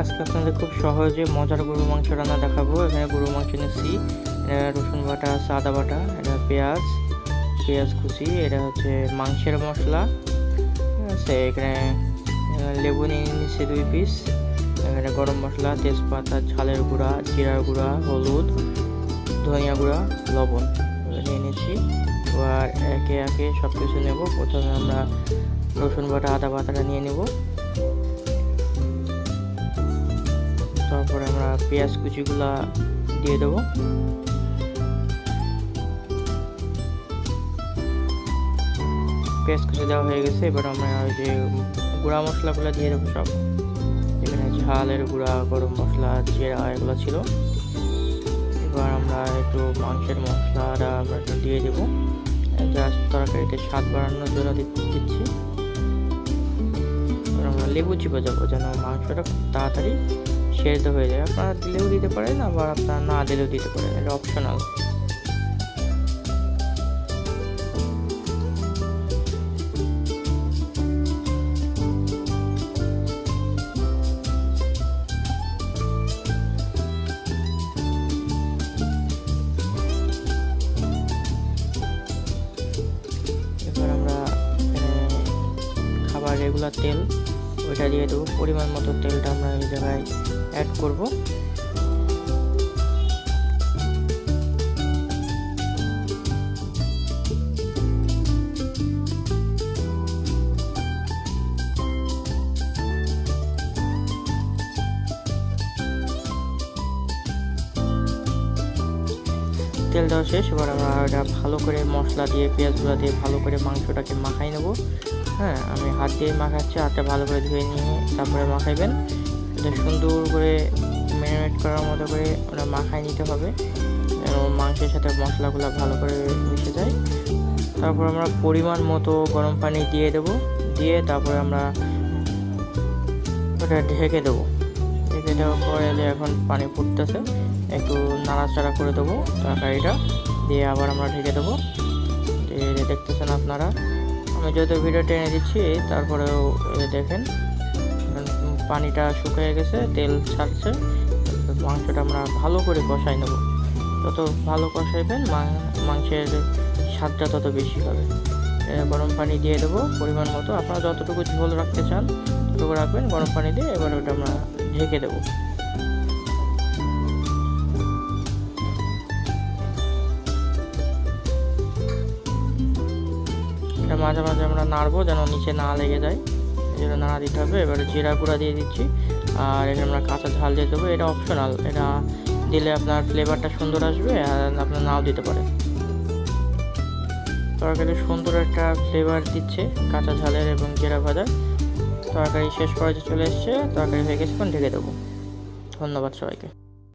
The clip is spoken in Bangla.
আজকে আপনাদের খুব সহজে মজার গরুর মাংস রান্না দেখাবো। এখানে গরুর মাংস নিচ্ছি। রসুন বাটা আছে বাটা, এটা পেঁয়াজ পেঁয়াজ কুচি, এটা হচ্ছে মাংসের মশলা। আছে, এখানে লেবু নিয়ে নিচ্ছি দুই পিস এখানে গরম মশলা, তেজপাতা, ঝালের গুঁড়া, জিরার গুঁড়া, হলুদ, ধনিয়া গুঁড়া, লবণ নিয়ে নিচ্ছি। এবার একে একে সব কিছু নেব। প্রথমে আমরা রসুন বাটা, আদা বাটাটা নিয়ে নেব। তারপরে আমরা পেঁয়াজ কুচিগুলা দিয়ে দেবো। পেঁয়াজ কুচি দেওয়া হয়ে গেছে, এবার আমরা ওই যে গুঁড়া মশলাগুলো দিয়ে দেবো সব। এখানে ঝালের গুঁড়া, গরম মশলা, জিরা, এগুলো ছিল। এবার আমরা একটু মাংসের মশলাটা আমরা একটু দিয়ে দেবো। জাস্ট তরকারিতে স্বাদ বাড়ানোর জন্য দিচ্ছি। আমরা লেবু চিপে যাব যেন মাংসটা খুব তাড়াতাড়ি সেদ্ধ হয়ে যায়। আপনারা দিলেও দিতে পারেন, আবার আপনারা না দিলেও দিতে পারেন, এটা অপশনাল রেগুলার তেল। ওইটা দিয়ে দেবো। পরিমাণ মতো তেলটা আমরা এই জায়গায় অ্যাড করব। তেল দেওয়া শেষ, এবার আমরা এটা ভালো করে মশলা দিয়ে, পেঁয়াজগুলো দিয়ে ভালো করে মাংসটাকে মাখাই নেব। হ্যাঁ আমি হাত দিয়ে মাখাচ্ছি, হাতটা ভালো করে ধুয়ে নিয়ে তারপরে মাখাইবেন। এটা সুন্দর করে ম্যারিনেট করার মতো করে ওটা মাখাই নিতে হবে যেন মাংসের সাথে মশলাগুলো ভালো করে মিশে যায়। তারপর আমরা পরিমাণ মতো গরম পানি দিয়ে দেব, দিয়ে তারপরে আমরা ওটা ঢেকে দেবো। ঢেকে দেওয়ার পরে যে এখন পানি ফুটতেছে, একটু নাড়াচাড়া করে দেবো তরকারিটা, দিয়ে আবার আমরা ঢেকে দেবো। দেখতেছেন আপনারা যত ভিডিও টেনে দিচ্ছি, তারপরেও দেখেন, পানিটা শুকিয়ে গেছে, তেল ছাড়ছে, মাংসটা আমরা ভালো করে কষাই নেব। যত ভালো কষাইবেন মাংসের স্বাদটা তত বেশি হবে। গরম পানি দিয়ে দেবো পরিমাণ মতো। আপনারা যতটুকু ঝোল রাখতে চান, ততটুকু রাখবেন, গরম পানি দিয়ে এবার ওটা আমরা ঢেকে দেবো। মাঝে মাঝে আমরা নাড়বো যেন নিচে না লেগে যায়। জন্য নাড়া দিতে হবে। এবারে জিরা গুঁড়া দিয়ে দিচ্ছি। আর এখানে আমরা কাঁচা ঝাল দিয়ে দেবো। এটা অপশনাল এটা দিলে আপনার ফ্লেভারটা সুন্দর আসবে আর আপনার নাও দিতে পারেন তরকারি সুন্দর একটা ফ্লেভার দিচ্ছে কাঁচা ঝালের এবং জিরা ভাজার। তরকারি শেষ পর্যায়ে চলে এসছে। তরকারি হয়ে গেছে ঢেকে দেবো। ধন্যবাদ সবাইকে।